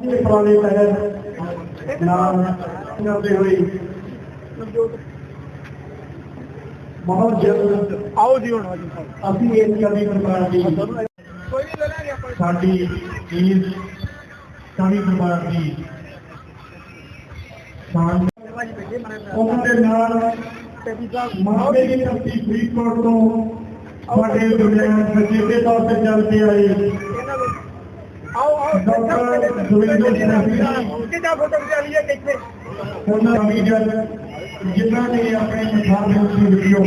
ਦੇ ਪੁਰਾਣੇ ਤਹਿਤ ਨਾਮ ਕਰਦੇ ਹੋਏ ਬਹੁਤ ਜਲਦ ਆਓ ਜੀ ਹੁਣ। ਆਜੀ ਅਸੀਂ ਇਸ ਕਵੀ ਦਰਬਾਰ ਦੀ ਸਾਡੀ ਇਸ ਕਵੀ ਦਰਬਾਰ ਦੀ ਸ਼ਾਨ ਉਹਨਾਂ ਦੇ ਨਾਲ ਤੇ ਵੀ ਜਾ ਮਾਪੇ ਦੀ ਧਰਤੀ ਫਰੀਦਕੋਟ ਤੋਂ ਸਾਡੇ ਦੁਨੀਆ ਸਜੀਦੇ ਤੌਰ ਤੇ ਚੱਲਦੇ ਆਏ। ਦੇ ਆਓ ਆਓ। ਕਿਹਦਾ ਫੋਟੋ ਖਿਚਾ ਲਈਏ ਕਿੱਥੇ ਉਹਨਾਂ ਅਮੀਜਨ ਜਿਨ੍ਹਾਂ ਨੇ ਆਪਣੇ ਮਿਸਾਲ ਨੂੰ ਵੀਡੀਓ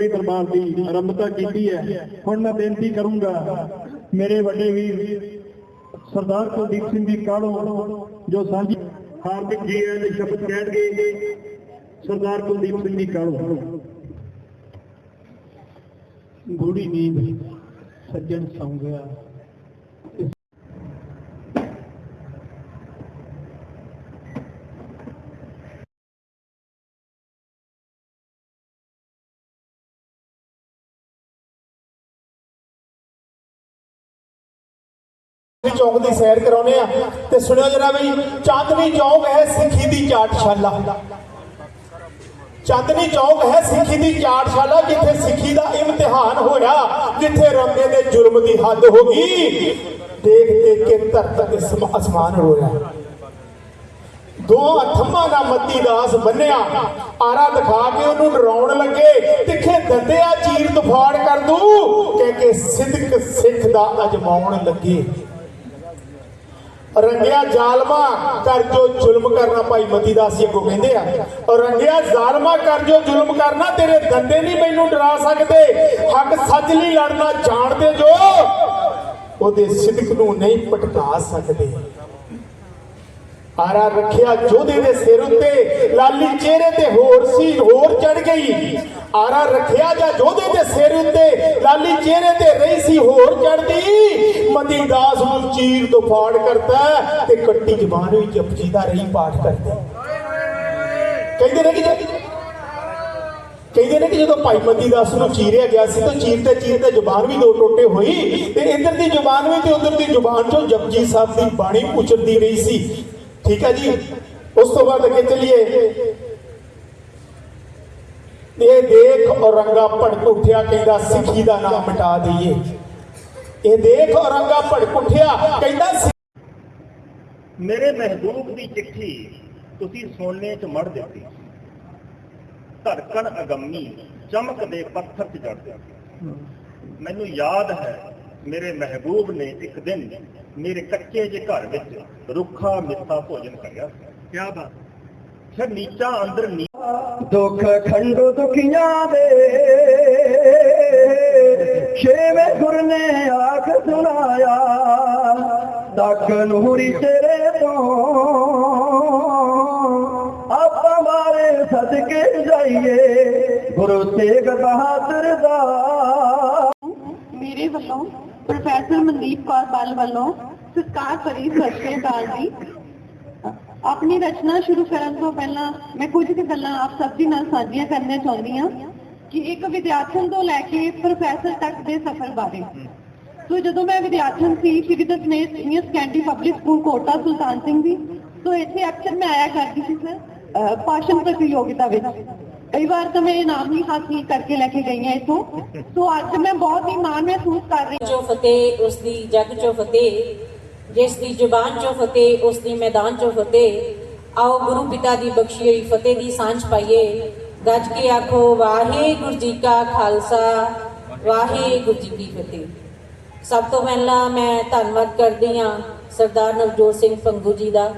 ਫਤਿਹ ਵੀ ਦਰਬਾਰ ਦੀ ਆਰੰਭਤਾ ਕੀਤੀ ਹੈ। ਹੁਣ ਮੈਂ ਬੇਨਤੀ ਕਰੂੰਗਾ ਮੇਰੇ ਵੱਡੇ ਵੀਰ ਸਰਦਾਰ ਕੁਲਦੀਪ ਸਿੰਘ ਜੀ ਕਾੜੋ ਜੋ ਸਾਂਝੀ ਹਾਰਦਿਕ ਜੀ ਆਇਆਂ ਦੇ ਸ਼ਬਦ ਕਹਿਣਗੇ, ਸਰਦਾਰ ਕੁਲਦੀਪ ਸਿੰਘ ਜੀ ਕਾੜੋ ਗੂੜੀ ਨੀਂਦ ਸੱਜਣ ਸੌਂ ਗਿਆ। ਚਾਂਦਨੀ ਚੌਕ ਦੀ ਸੈਰ ਕਰਾਉਨੇ ਆ ਤੇ ਸੁਣਿਓ ਜਰਾ ਬਈ ਚਾਂਦਨੀ ਚੌਕ ਹੈ ਸਿੱਖੀ ਦੀ ਚਾਟਸ਼ਾਲਾ। ਚਾਂਦਨੀ ਚੌਕ ਹੈ ਸਿੱਖੀ ਦੀ ਚਾਟਸ਼ਾਲਾ, ਜਿੱਥੇ ਸਿੱਖੀ ਦਾ ਇਮਤਿਹਾਨ ਹੋਇਆ ਜਿੱਥੇ ਰੰਗੇ ਦੇ ਜ਼ੁਲਮ ਦੀ ਹੱਦ ਹੋ ਗਈ। ਦੇਖ ਦੇਖ ਕੇ ਧਰਤ ਅਸਮਾਨ ਰੋਇਆ ਦੋ ਅਥੰਮਾ ਦਾ ਮੱਤੀ ਦਾਸ ਬੰਨਿਆ। ਆਰਾ ਦਿਖਾ ਕੇ ਉਹਨੂੰ ਡਰਾਉਣ ਲੱਗੇ, ਤਿੱਖੇ ਦੰਦਿਆ ਚੀਰ ਤਫਾੜ ਕਰ ਦੂ, ਕਹਿ ਕੇ ਸਿੱਧਕ ਸਿੱਖ ਦਾ ਅਜਮਾਉਣ ਲੱਗੇ। ਰੰਗਿਆ ਜ਼ਾਲਮਾ ਕਰ ਜੋ ਜ਼ੁਲਮ ਕਰਨਾ ਭਾਈ ਮਤੀ ਦਾਸ ਜੀ ਅੱਗੋਂ ਕਹਿੰਦੇ ਆ। ਔਰ ਰੰਗਿਆ ਜ਼ਾਲਮਾ ਕਰ ਜੋ ਜ਼ੁਲਮ ਕਰਨਾ, ਤੇਰੇ ਦੰਦੇ ਨਹੀਂ ਮੈਨੂੰ ਡਰਾ ਸਕਦੇ। ਹੱਕ ਸੱਚ ਲਈ ਲੜਨਾ ਜਾਣਦੇ ਜੋ। ਉਹਦੇ ਸਿਦਕ ਨੂੰ ਨਹੀਂ ਪਟਕਾ ਸਕਦੇ। ਆਰਾ ਰੱਖਿਆ ਜੋਧੇ ਦੇ ਸਿਰ ਉੱਤੇ, ਲਾਲੀ ਚਿਹਰੇ ਤੇ ਹੋਰ ਸੀ, ਹੋਰ ਚੜ ਗਈ। ਆਰਾ ਰੱਖਿਆ ਜਾਂ ਜੋਧੇ ਦੇ ਸਿਰ ਉੱਤੇ, ਲਾਲੀ ਚਿਹਰੇ ਤੇ ਰਹੀ ਸੀ, ਹੋਰ ਚੜਦੀ ਮਤੀ ਦਾਸ ਨੂੰ ਚੀਰ ਤੋਂ ਫਾੜ ਕਰਦਾ ਤੇ ਕੱਟੀ ਜ਼ਬਾਨ ਵਿੱਚ ਜਪਜੀ ਦਾ ਰਹੀ ਪਾਠ ਕਰਦਾ। ਕਹਿੰਦੇ ਨੇ ਕਿ ਕਹਿੰਦੇ ਨੇ ਕਿ ਜਦੋਂ ਭਾਈ ਮਤੀ ਦਾਸ ਨੂੰ ਚੀਰਿਆ ਗਿਆ ਸੀ ਤਾਂ ਚੀਰਤੇ ਚੀਰਤੇ ਜ਼ੁਬਾਨ ਵੀ ਦੋ ਟੋਟੇ ਹੋਈ ਤੇ ਇੱਧਰ ਦੀ ਜ਼ੁਬਾਨ ਵੀ ਤੇ ਉਧਰ ਦੀ ਜ਼ੁਬਾਨ ਚੋਂ ਜਪਜੀ ਸਾਹਿਬ ਦੀ ਬਾਣੀ ਉਚਰਦੀ ਰਹੀ ਸੀ। ਠੀਕ ਹੈ ਜੀ? ਉਸ ਤੋਂ ਬਾਅਦ ਅੱਗੇ ਚੱਲੀਏ। ਇਹ ਦੇਖ ਔਰੰਗਾ ਭੜਕ ਉੱਠਿਆ ਕਹਿੰਦਾ ਸਿੱਖੀ ਦਾ ਨਾਮ ਮਿਟਾ ਦਈਏ। ਇਹ ਦੇਖ ਔਰੰਗਾ ਭੜਕ ਉੱਠਿਆ ਕਹਿੰਦਾ ਮੇਰੇ ਮਹਿਬੂਬ ਦੀ ਚਿੱਠੀ ਤੁਸੀਂ ਸੋਨੇ 'ਚ ਮੜ ਦਿੱਤੀ ਧੜਕਣ ਅਗੰਮੀ ਚਮਕਦੇ ਪੱਥਰ 'ਚ ਜੜ ਦਿੱਤੀ ਮੈਨੂੰ ਯਾਦ ਹੈ ਮੇਰੇ ਮਹਿਬੂਬ ਨੇ ਇੱਕ ਦਿਨ ਮੇਰੇ ਕੱਚੇ ਜਿਹੇ ਘਰ ਵਿੱਚ ਰੁੱਖਾ ਮਿੱਠਾ ਭੋਜਨ ਕਰਿਆ। ਕੀ ਬਾਤ। ਫਿਰ ਨੀਚਾ ਅੰਦਰ ਨੀ ਦੁੱਖ ਖੰਡੋ ਦੁਖੀਆਂ ਦੇ। ਛੇਵੇਂ ਗੁਰ ਨੇ ਆਖ ਸੁਣਾਇਆ ਤੱਕ ਨੂਰੀ ਤੇਰੇ ਤੋਂ। ਆਪਾਂ ਮਾਰੇ ਸਦਕੇ ਜਾਈਏ ਗੁਰੂ ਤੇਗ ਬਹਾਦਰ ਦਾ। ਮੇਰੇ ਵੱਲੋਂ ਪ੍ਰੋਫੈਸਰ ਮਨਦੀਪ ਕੌਰ ਬਲ ਵੱਲੋਂ ਸਤਿਕਾਰ ਭਰੀ ਸਤਿ ਸ਼੍ਰੀ ਅਕਾਲ ਜੀ। ਆਪਣੀ ਰਚਨਾ ਸ਼ੁਰੂ ਕਰਨ ਤੋਂ ਪਹਿਲਾਂ ਮੈਂ ਕੁਝ ਕੁ ਗੱਲਾਂ ਆਪ ਸਭ ਦੇ ਨਾਲ ਸਾਂਝੀਆਂ ਕਰਨੀਆਂ ਚਾਹੁੰਦੀ ਹਾਂ ਕਿ ਇੱਕ ਵਿਦਿਆਰਥਣ ਤੋਂ ਲੈ ਕੇ ਪ੍ਰੋਫੈਸਰ ਤੱਕ ਦੇ ਸਫ਼ਰ ਬਾਰੇ। ਸੋ ਜਦੋਂ ਮੈਂ ਵਿਦਿਆਰਥਣ ਸੀ Shri Dasmesh senior secondary public school Kota Sultan Singh ਦੀ। ਸੋ ਇੱਥੇ ਅਕਸਰ ਮੈਂ ਆਇਆ ਕਰਦੀ ਸੀ, ਸਰ ਭਾਸ਼ਣ ਪ੍ਰਤੀਯੋਗਿਤਾ ਵਿੱਚ। ਕਈ ਵਾਰ ਤਾਂ ਮੈਂ ਇਨਾਮ ਵੀ ਹਾਸਿਲ ਕਰਕੇ ਲੈ ਕੇ ਗਈ ਹਾਂ ਇੱਥੋਂ। ਸੋ ਅੱਜ ਮੈਂ ਬਹੁਤ ਹੀ ਮਾਣ ਮਹਿਸੂਸ ਕਰ ਰਹੀ ਹਾਂ। ਜੋ ਫਤਿਹ, ਉਸ ਦੀ ਜਗ ਚੋ ਫਤਿਹ ਜਿਸ ਦੀ ਜ਼ੁਬਾਨ 'ਚੋਂ ਫਤਿਹ, ਉਸ ਦੀ ਮੈਦਾਨ 'ਚੋਂ ਫਤਿਹ। ਆਓ ਗੁਰੂ ਪਿਤਾ ਦੀ ਬਖਸ਼ੀ ਹੋਈ ਫਤਿਹ ਦੀ ਸਾਂਝ ਪਾਈਏ। ਗੱਜ ਕੇ ਆਖੋ, ਵਾਹਿਗੁਰੂ ਜੀ ਕਾ ਖਾਲਸਾ, ਵਾਹਿਗੁਰੂ ਜੀ ਕੀ ਫਤਿਹ। ਸਭ ਤੋਂ ਪਹਿਲਾਂ ਮੈਂ ਧੰਨਵਾਦ ਕਰਦੀ ਹਾਂ ਸਰਦਾਰ ਨਵਜੋਤ ਸਿੰਘ ਪੰਗੂ ਜੀ ਦਾ,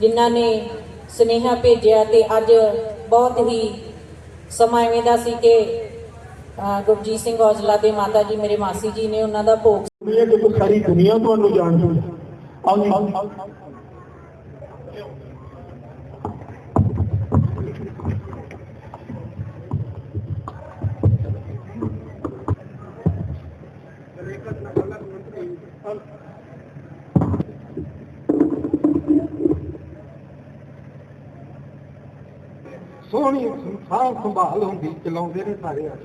ਜਿਨ੍ਹਾਂ ਨੇ ਸੁਨੇਹਾ ਭੇਜਿਆ ਤੇ ਅੱਜ ਬਹੁਤ ਹੀ ਸਮਾਂ ਐਵੇਂ ਦਾ ਸੀ ਕਿ ਗੁਰਜੀਤ ਸਿੰਘ ਔਜਲਾ ਦੇ ਮਾਤਾ ਜੀ ਮੇਰੇ ਮਾਸੀ ਜੀ ਨੇ ਉਹਨਾਂ ਦਾ ਭੋਗ ਦੁਨੀਆ ਕਿ ਸਾਰੀ ਦੁਨੀਆ ਤੁਹਾਨੂੰ ਜਾਣਦੀ ਹੈ। ਆਓ ਜੀ ਸੋਹਣੀ ਸਾਹ ਸੰਭਾਲ ਹੁੰਦੀ, ਚਲਾਉਂਦੇ ਨੇ ਸਾਰੇ ਆ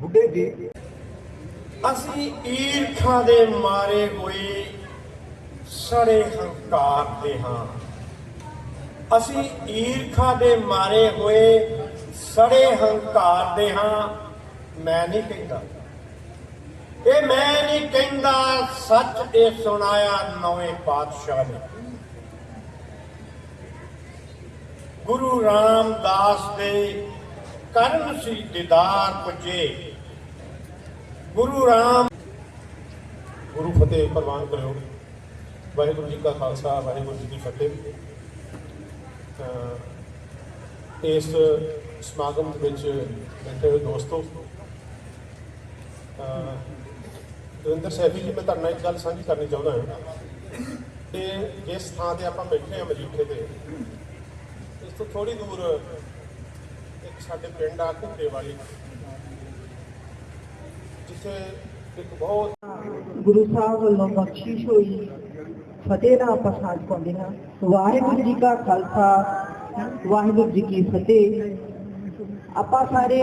ਬੁੱਢੇ ਜੀ। ਅਸੀਂ ਈਰਖਾ ਦੇ ਮਾਰੇ ਹੋਏ ਸੜੇ ਹੰਕਾਰ ਦੇ ਹਾਂ। ਅਸੀਂ ਈਰਖਾ ਦੇ ਮਾਰੇ ਹੋਏ ਸੜੇ ਹੰਕਾਰ ਦੇ ਹਾਂ। ਮੈਂ ਨਹੀਂ ਕਹਿੰਦਾ। ਇਹ ਮੈਂ ਨਹੀਂ ਕਹਿੰਦਾ ਸੱਚ ਇਹ ਸੁਣਾਇਆ ਨਵੇਂ ਪਾਤਸ਼ਾਹ ਨੇ। ਗੁਰੂ ਰਾਮਦਾਸ ਦੇ ਕਰਨ ਸੀ ਦੀਦਾਰ ਪੁੱਜੇ। ਗੁਰੂ ਰਾਮ ਗੁਰੂ ਫਤਿਹ ਪ੍ਰਵਾਨ ਕਰਿਓ। ਵਾਹਿਗੁਰੂ ਜੀ ਕਾ ਖਾਲਸਾ, ਵਾਹਿਗੁਰੂ ਜੀ ਕੀ ਫਤਿਹ। ਇਸ ਸਮਾਗਮ ਦੇ ਵਿੱਚ ਬੈਠੇ ਹੋਏ ਦੋਸਤੋ ਦਵਿੰਦਰ ਸੈਫੀ ਜੀ, ਮੈਂ ਤੁਹਾਡੇ ਨਾਲ ਇੱਕ ਗੱਲ ਸਾਂਝੀ ਕਰਨੀ ਚਾਹੁੰਦਾ ਹਾਂ ਕਿ ਜਿਸ ਥਾਂ ਤੇ ਆਪਾਂ ਬੈਠੇ ਹਾਂ ਮਜੀਠੇ ਤੇ ਇਸ ਤੋਂ ਥੋੜੀ ਦੂਰ ਇੱਕ ਸਾਡੇ ਪਿੰਡ ਆ ਘੁੱਟੇ ਵਾਲੀ ਜਿੱਥੇ ਇੱਕ ਬਹੁਤ ਗੁਰੂ ਸਾਹਿਬ ਵੱਲੋਂ ਬਖਸ਼ਿਸ਼ ਹੋਈ। ਫਤਿਹ ਦਾ ਆਪਾਂ ਸਾਂਝ ਪਾਉਂਦੇ ਹਾਂ। ਵਾਹਿਗੁਰੂ ਜੀ ਕਾ ਖਾਲਸਾ, ਵਾਹਿਗੁਰੂ ਜੀ ਕੀ ਫਤਿਹ। ਆਪਾਂ ਸਾਰੇ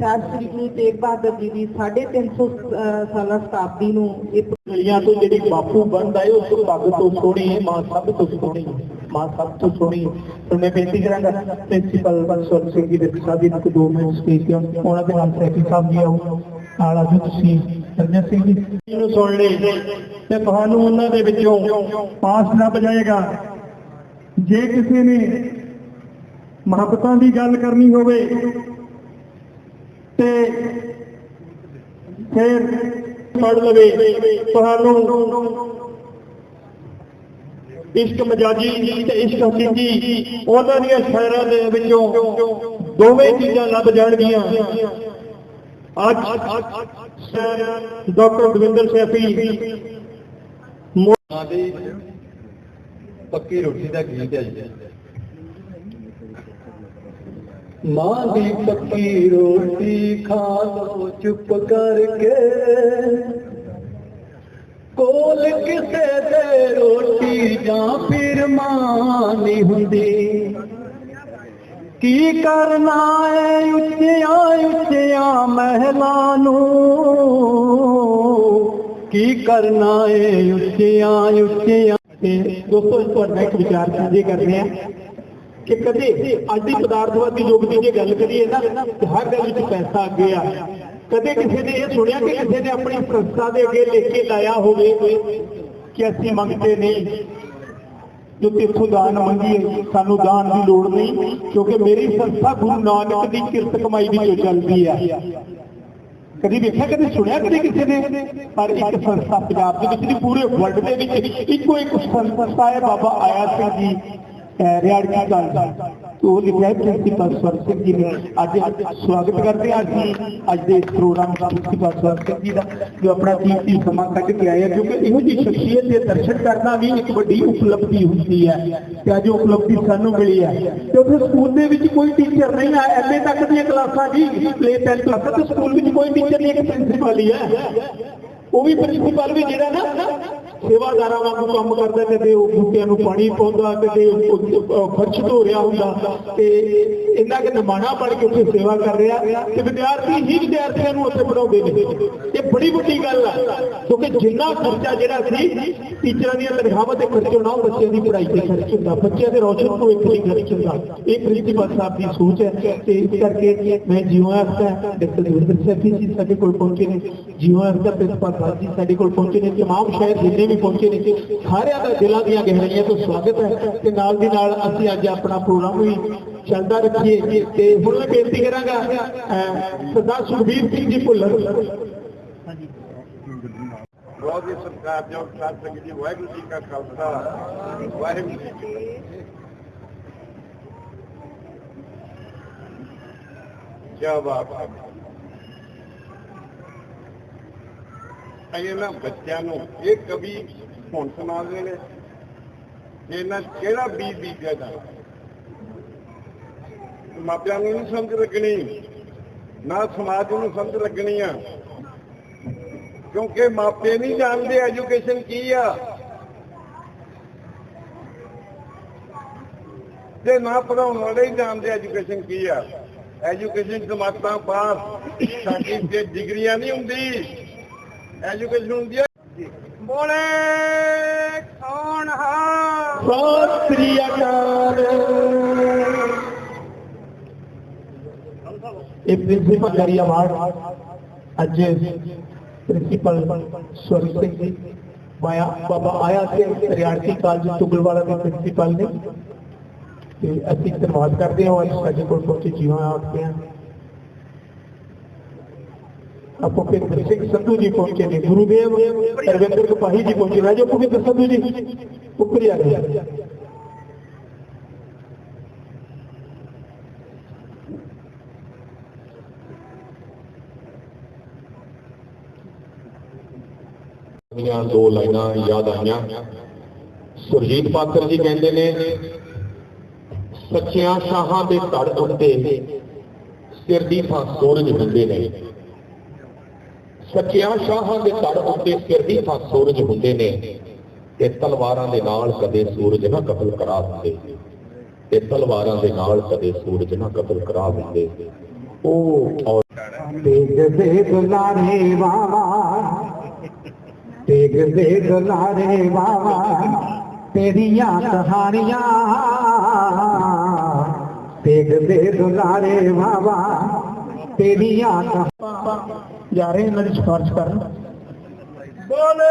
ਸਾਹਿਬ ਸ੍ਰੀ ਗੁਰੂ ਤੇਗ ਬਹਾਦਰ ਜੀ ਦੀ 350 ਸਾਲਾ ਸ਼ਤਾਬਦੀ ਨੂੰ ਇਹ ਗਲੀਆਂ ਤੋਂ ਜਿਹੜੀ ਬਾਪੂ ਬਣਦਾ ਹੈ ਉਸ ਪੱਗ ਤੋਂ ਸੋਹਣੀ ਹੈ ਮਾਂ ਸਭ ਤੋਂ ਸੋਹਣੀ ਮਾਂ ਸਭ ਤੋਂ ਸੋਹਣੀ ਤੇ ਮੈਂ ਬੇਨਤੀ ਕਰਾਂਗਾ, ਪ੍ਰਿੰਸੀਪਲ ਬਲਸਵਰ ਸਿੰਘ ਜੀ ਦੇ ਸਾਹਿਬ ਜੀ ਨੂੰ ਦੋ ਮਿੰਟ ਸਪੀਚ ਉਹਨਾਂ ਦੇ ਨਾਲ ਸੈਕਟਰੀ ਸਾਹਿਬ ਜੀ ਆਓ, ਨਾਲ ਆਜੋ ਤੁਸੀਂ। ਰਜਤ ਸਿੰਘ ਜੀ। ਨੂੰ ਸੁਣ ਲਈ ਤੇ ਤੁਹਾਨੂੰ ਉਹਨਾਂ ਦੇ ਵਿੱਚੋਂ ਪਾਸ ਲੱਭ ਜਾਏਗਾ ਜੇ ਕਿਸੇ ਨੇ ਮੁਹੱਬਤਾਂ ਦੀ ਗੱਲ ਕਰਨੀ ਹੋਵੇ ਤੇ ਫਿਰ ਪੜ ਲਵੇ। ਤੁਹਾਨੂੰ ਇਸ਼ਕ ਮਜਾਜੀ ਤੇ ਇਸ਼ਕ ਹਕੀਕੀ ਉਹਨਾਂ ਦੀਆਂ ਸ਼ਾਇਰਾਂ ਦੇ ਵਿੱਚੋਂ ਦੋਵੇਂ ਚੀਜ਼ਾਂ ਲੱਭ ਜਾਣਗੀਆਂ। ਅੱਜ ਡਾਕਟਰ ਦਵਿੰਦਰ ਸੈਫੀ। ਮਾਂ ਦੀ ਪੱਕੀ ਰੋਟੀ ਦਾ ਗੀਤ ਹੈ ਜੀ? ਮਾਂ ਦੀ ਪੱਕੀ ਰੋਟੀ ਖਾ ਲੋ ਚੁੱਪ ਕਰਕੇ। ਕੋਲ ਕਿਸੇ ਦੇ ਰੋਟੀ ਜਾਂ ਫਿਰ ਮਾਂ ਨਹੀਂ ਹੁੰਦੀ। ਕੀ ਕਰਨਾ ਏ ਉੱਚਿਆਂ ਉੱਚਿਆਂ ਮਹਿਲਾਂ ਨੂੰ? ਕੀ ਕਰਨਾ ਏ ਉੱਚਿਆਂ ਉੱਚਿਆਂ? ਤੇ ਦੋਸਤੋ ਤੁਹਾਡਾ ਇੱਕ ਵਿਚਾਰ ਸਾਂਝੇ ਕਰਦੇ ਆ ਕਿ ਕਦੇ ਅੱਜ ਦੀ ਪਦਾਰਥਵਾਦੀ ਯੁੱਗ ਦੀ ਜੇ ਗੱਲ ਕਰੀਏ ਨਾ ਹਰ ਗੱਲ ਵਿੱਚ ਪੈਸਾ ਅੱਗੇ ਆ। ਕਦੇ ਕਿਸੇ ਨੇ ਇਹ ਸੁਣਿਆ ਕਿ ਕਿਸੇ ਨੇ ਆਪਣੀ ਸੰਸਥਾ ਦੇ ਅੱਗੇ ਲਿਖ ਕੇ ਲਾਇਆ ਹੋਵੇ ਕਿ ਅਸੀਂ ਮੰਗਦੇ ਨਹੀਂ? ਜੋ ਤੇਥੋਂ ਦਾਨ ਮੰਗੀਏ, ਸਾਨੂੰ ਦਾਨ ਦੀ ਲੋੜ ਨਹੀਂ, ਕਿਉਂਕਿ ਮੇਰੀ ਸੰਸਥਾ ਗੁਰੂ ਨਾਨਕ ਦੀ ਕਿਰਤ ਕਮਾਈ ਵਿੱਚੋਂ ਚੱਲਦੀ ਆ। ਕਦੀ ਵੇਖਿਆ, ਕਦੀ ਸੁਣਿਆ ਕਦੀ ਕਿਸੇ ਨੇ? ਪਰ ਇੱਕ ਸੰਸਥਾ ਪੰਜਾਬ ਦੇ ਵਿੱਚ ਨਹੀਂ, ਪੂਰੇ ਵਰਲਡ ਦੇ ਵਿੱਚ ਇੱਕੋ, ਇੱਕ ਸੰਸਥਾ ਹੈ, ਬਾਬਾ ਆਇਆ ਸਿੰਘ ਜੀ, ਅਹ ਰਿਆੜਕੀ ਗੱਲ? ਉਹ ਲਿਖਿਆ ਹੈ ਪ੍ਰਿੰਸੀਪਲ ਸਵਰ ਸਿੰਘ ਜੀ ਨੇ। ਅੱਜ ਸਵਾਗਤ ਕਰਦੇ ਹਾਂ ਅਸੀਂ। ਅੱਜ ਦੇ ਪ੍ਰੋਗਰਾਮ ਦਾ ਪ੍ਰਿੰਸੀਪਲ ਸਵਰ ਜੀ ਦਾ, ਜੋ ਆਪਣਾ ਕੀਮਤੀ ਸਮਾਂ ਕੱਢ ਕੇ ਆਏ ਆ, ਕਿਉਂਕਿ ਇਹੋ ਜਿਹੀ ਸ਼ਖਸੀਅਤ ਦੇ ਦਰਸ਼ਨ ਕਰਨਾ ਵੀ ਇੱਕ ਵੱਡੀ ਉਪਲਬਧੀ ਹੁੰਦੀ ਹੈ ਤੇ ਅੱਜ ਉਪਲਬਧੀ ਸਾਨੂੰ ਮਿਲੀ ਹੈ। ਤੇ ਉੱਥੇ ਸਕੂਲ ਦੇ ਵਿੱਚ ਕੋਈ ਟੀਚਰ ਨਹੀਂ ਆ ਐਮਏ ਤੱਕ ਦੀਆਂ ਕਲਾਸਾਂ ਜੀ ਪਲੇ 10 ਕਲਾਸਾਂ ਤੇ ਸਕੂਲ ਵਿੱਚ ਕੋਈ ਟੀਚਰ ਨਹੀਂ, ਇੱਕ ਪ੍ਰਿੰਸੀਪਲ ਹੀ ਹੈ। ਉਹ ਵੀ ਪ੍ਰਿੰਸੀਪਲ ਵੀ ਜਿਹੜਾ ਨਾ ਸੇਵਾਦਾਰਾਂ ਵਾਂਗੂ ਕੰਮ ਕਰਦਾ, ਕਦੇ ਉਹ ਬੂਟਿਆਂ ਨੂੰ ਪਾਣੀ ਪਾਉਂਦਾ, ਕਦੇ ਉਹ- ਫਰਸ਼ ਧੋ ਰਿਹਾ ਹੁੰਦਾ। ਤੇ ਇਹਨਾਂ ਕਿ ਨਿਮਾਣਾ ਪੜ ਕੇ ਉੱਥੇ ਸੇਵਾ ਕਰ ਰਿਹਾ। ਤੇ ਵਿਦਿਆਰਥੀ ਹੀ ਵਿਦਿਆਰਥੀਆਂ ਨੂੰ ਉੱਥੇ ਪੜਾਉਂਦੇ ਨੇ। ਇਹ ਬੜੀ ਵੱਡੀ ਗੱਲ ਆ। ਕਿਉਂਕਿ ਜਿੰਨਾ ਖਰਚਾ ਜਿਹੜਾ ਸੀ, ਟੀਚਰਾਂ ਦੀਆਂ ਤਨਖਾਹਾਂ ਤੇ ਖਰਚ ਹੋਣਾ, ਉਹ ਬੱਚਿਆਂ ਦੀ ਪੜ੍ਹਾਈ ਤੇ ਖਰਚ ਹੁੰਦਾ। ਬੱਚਿਆਂ ਦੇ ਰੋਸ਼ਨ ਭਵਿੱਖ ਲਈ ਖਰਚ ਹੁੰਦਾ। ਇਹ ਪ੍ਰਿੰਸੀਪਲ ਸਾਹਿਬ ਦੀ ਸੋਚ ਹੈ। ਤੇ ਇਸ ਕਰਕੇ ਮੈਂ ਜੀਓ ਆਖਦਾ ਡਾਕਟਰ ਦਵਿੰਦਰ ਸੈਫੀ ਜੀ ਸਾਡੇ ਕੋਲ ਪਹੁੰਚੇ ਨੇ। ਜੀਓ ਆਖਦਾ ਪ੍ਰਿੰਸੀਪਲ ਸਾਹਿਬ ਜੀ ਸਾਡੇ ਕੋਲ ਪਹੁੰਚੇ ਨੇ। ਤਮਾਮ ਸ਼ਹਿਰ ਜਿੰਨੇ ਵੀ ਪਹੁੰਚੇ ਨੇ। ਸਾਰਿਆਂ ਦਾ ਦਿਲਾਂ ਦੀਆਂ ਗਹਿਰਾਈਆਂ ਤੋਂ ਸਵਾਗਤ ਹੈ ਤੇ ਨਾਲ ਦੀ ਨਾਲ ਅਸੀਂ ਅੱਜ ਆਪਣਾ ਪ੍ਰੋਗਰਾਮ ਵੀ ਚੱਲਦਾ ਰੱਖੀਏ ਤੇ ਹੁਣ ਮੈਂ ਬੇਨਤੀ ਕਰਾਂਗਾ ਸਰਦਾਰ ਸੁਖਬੀਰ ਸਿੰਘ ਜੀ ਭੁੱਲਰ। ਬਹੁਤ ਹੀ ਸਤਿਕਾਰਯੋਗ ਸਾਧ ਸੰਗਤ ਜੀ, ਵਾਹਿਗੁਰੂ ਜੀ ਕਾ ਖਾਲਸਾ, ਵਾਹਿਗੁਰੂ ਜੀ ਕੀ ਫਤਿਹ। ਕੀ ਬਾਤ ਹੈ। ਇਹਨਾਂ ਬੱਚਿਆਂ ਨੂੰ ਇਹ ਕਵੀ ਹੁਣ ਸੁਣਾਉਂਦੇ ਨੇ ਇਹਨਾਂ ਕਿਹੜਾ ਬੀਜ ਬੀਜਿਆ ਜਾਣਾ ਮਾਪਿਆਂ ਨੂੰ ਨਹੀਂ ਸਮਝ ਲੱਗਣੀ, ਨਾ ਸਮਾਜ ਨੂੰ ਸਮਝ ਲੱਗਣੀ ਆ। ਕਿਉਂਕਿ ਮਾਪੇ ਨਹੀਂ ਜਾਣਦੇ ਐਜੂਕੇਸ਼ਨ ਕੀ ਆ। ਤੇ ਨਾ ਪੜਾਉਣ ਵਾਲੇ ਹੀ ਜਾਣਦੇ ਐਜੂਕੇਸ਼ਨ ਕੀ ਆ। ਐਜੂਕੇਸ਼ਨ ਜਮਾਤਾਂ ਪਾਸ, ਸਾਡੀ ਤੇ ਡਿਗਰੀਆਂ ਨਹੀਂ ਹੁੰਦੀ। ਐਜੂਕੇਸ਼ਨ ਹੁੰਦੀ ਹੈ ਬੋਲੇ ਕੌਣ ਹਾ? ਸਤਿ ਸ੍ਰੀ ਅਕਾਲ। ਇਹ ਪ੍ਰਿੰਸੀਪਲ ਗਰੀ ਅਵਾਰਡ ਅੱਜ ਪ੍ਰਿੰਸੀਪਲ ਸਵਰੀ ਸਿੰਘ ਜੀ ਬਾਇਆ ਬਾਬਾ ਆਇਆ ਸਿੰਘ ਰਿਆੜਤੀ ਕਾਲਜ ਤੁਗਲਵਾਲਾ ਦੇ ਪ੍ਰਿੰਸੀਪਲ ਨੇ। ਤੇ ਅਸੀਂ ਧੰਨਵਾਦ ਕਰਦੇ ਹਾਂ ਅੱਜ ਸਾਡੇ ਕੋਲ ਪਹੁੰਚੇ ਜੀਵਾਂ ਆਪੋ ਭੁਪਿੰਦਰ ਸਿੰਘ ਸੰਧੂ ਜੀ ਪਹੁੰਚੇ ਨੇ ਗੁਰੂਦੇਵ ਰਵਿੰਦਰ ਕਪਾਹੀ ਜੀ ਪਹੁੰਚੇ ਰਾਜੋ ਭੁਪਿੰਦਰ ਸੰਧੂ ਜੀ ਉੱਪਰ ਆ ਗਏ ਦੀਆਂ ਦੋ ਲਾਈਨਾਂ ਯਾਦ ਆਈਆਂ। ਸੁਰਜੀਤ ਪਾਤਰ ਜੀ ਕਹਿੰਦੇ ਨੇ, ਸੱਚਿਆਂ ਸ਼ਾਹਾਂ ਦੇ ਧੜ ਉੱਤੇ ਸਿਰ ਦੀ ਥਾਂ ਸੂਰਜ ਹੁੰਦੇ ਨੇ। ਸੱਚਿਆਂ ਸ਼ਾਹਾਂ ਦੇ ਧੜ ਉੱਤੇ ਸਿਰ ਦੀ ਥਾਂ ਸੂਰਜ ਹੁੰਦੇ ਨੇ ਤੇ ਤਲਵਾਰਾਂ ਦੇ ਨਾਲ ਕਦੇ ਸੂਰਜ ਨਾ ਕਤਲ ਕਰਾ ਦਿੰਦੇ। ਤੇ ਤਲਵਾਰਾਂ ਦੇ ਨਾਲ ਕਦੇ ਸੂਰਜ ਨਾ ਕਤਲ ਕਰਾ ਦਿੰਦੇ। ਉਹ ਔਰ ਤੇਗ ਦੇ ਦੁਲਾਰੇ ਵਾਵਾ, ਤੇਗ ਦੇ ਦੁਲਾਰੇ ਵਾਵਾ, ਤੇਰੀਆਂ ਕਹਾਣੀਆਂ। ਤੇਗ ਦੇ ਦੁਲਾਰੇ ਵਾਵਾ, ਤੇਰੀਆਂ ਕਹਾਣੀਆਂ। ਜਾ ਰਹੇ ਇਹਨਾਂ ਦੀ ਸਿਫਾਰਿਸ਼ ਕਰਨ। ਬੋਲੇ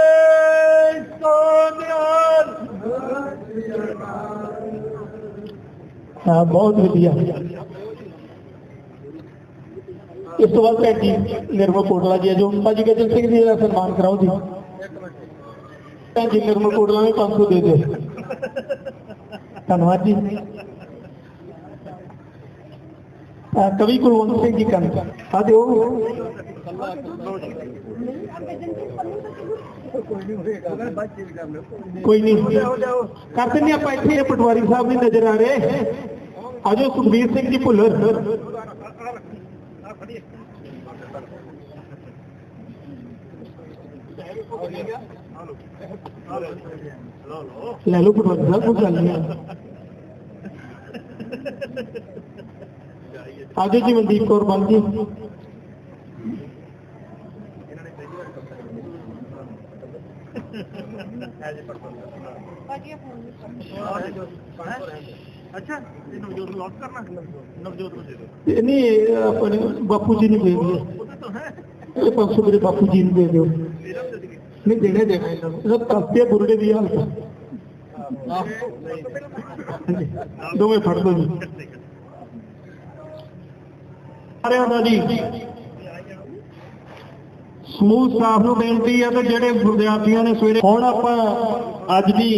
ਹਾਂ ਬਹੁਤ ਵਧੀਆ। ਇਸ ਤੋਂ ਬਾਅਦ ਭੈਣ ਜੀ ਨਿਰਮਲ ਕੋਟਲਾ ਜੀ ਜੋ ਭਾਜੀ ਗਜਨ ਸਿੰਘ ਜੀ ਦਾ ਸਨਮਾਨ ਕਰਾਓ ਜੀ। ਭੈਣ ਜੀ ਨਿਰਮਲ ਕੋਟਲਾ ਨੂੰ 500 ਦੇ ਦਿਓ। ਧੰਨਵਾਦ ਜੀ। ਕਵੀ ਕੁਲਵੰਤ ਸਿੰਘ ਜੀ ਕੰਨ ਆ ਦਿਓ। ਕੋਈ ਨਹੀਂ। ਕਰ ਦਿੰਦੇ ਆਪਾਂ ਇੱਥੇ ਪਟਵਾਰੀ ਸਾਹਿਬ ਨਹੀਂ ਨਜ਼ਰ ਆ ਰਹੇ। ਆਜੋ ਸੁਖਬੀਰ ਸਿੰਘ ਜੀ ਭੁੱਲਰ। ਲੈ ਲਓ ਪਟਵਾਰੀ ਸਾਹਿਬ, ਕੋਈ ਗੱਲ ਨਹੀਂ। ਆਜੋ ਜੀ ਮਨਦੀਪ ਕੌਰ ਬੰਦ ਜੀ। ਅੱਛਾ ਇਹ ਨਵਜੋਤ ਨੂੰ ਲੌਕ ਕਰਨਾ? ਨਵਜੋਤ ਨੂੰ ਦੇ ਦਿਓ। ਇਹ ਨਹੀਂ ਇਹ ਆਪਣੇ ਬਾਪੂ ਜੀ ਨੂੰ ਦੇ ਦਿਓ। ਇਹ 500 ਮੇਰੇ ਬਾਪੂ ਜੀ ਨੂੰ ਦੇ ਦਿਓ। ਨਹੀਂ ਦੇਣਾ ਦੇਣਾ ਇਹਨਾਂ ਨੂੰ। ਇਹ ਕਾਪੀਆ ਬੁਰੜੇ ਦੀ ਹਾਲਤ ਹਾਂਜੀ, ਦੋਵੇਂ ਫੜ ਦੋ ਜੀ। ਸਾਰਿਆਂ ਦਾ ਜੀ। ਸਮੂਹ ਸਟਾਫ ਨੂੰ ਬੇਨਤੀ ਹੈ ਕਿ ਜਿਹੜੇ ਵਿਦਿਆਰਥੀਆਂ ਨੇ ਸਵੇਰੇ ਹੁਣ ਆਪਾਂ ਅੱਜ ਦੀ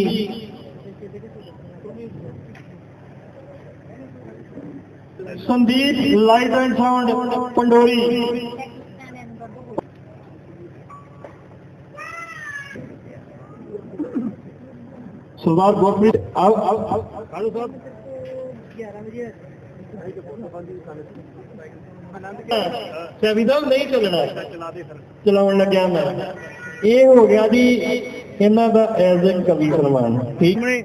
Sandeep light and sound, Pandori. Sardar Gurpreet ਆਓ ਆਓ ਕਾਲੂ ਸਾਹਿਬ। ਚਾਬੀ ਦਾ ਨਹੀਂ ਚੱਲਣਾ। ਚਲਾਉਣ ਲੱਗਿਆ ਮੈਂ। ਇਹ ਹੋ ਗਿਆ ਜੀ, ਇਹਨਾਂ ਦਾ ਐਜ਼ ਅ ਕਵੀ ਸਨਮਾਨ। ਠੀਕ? ਨੇ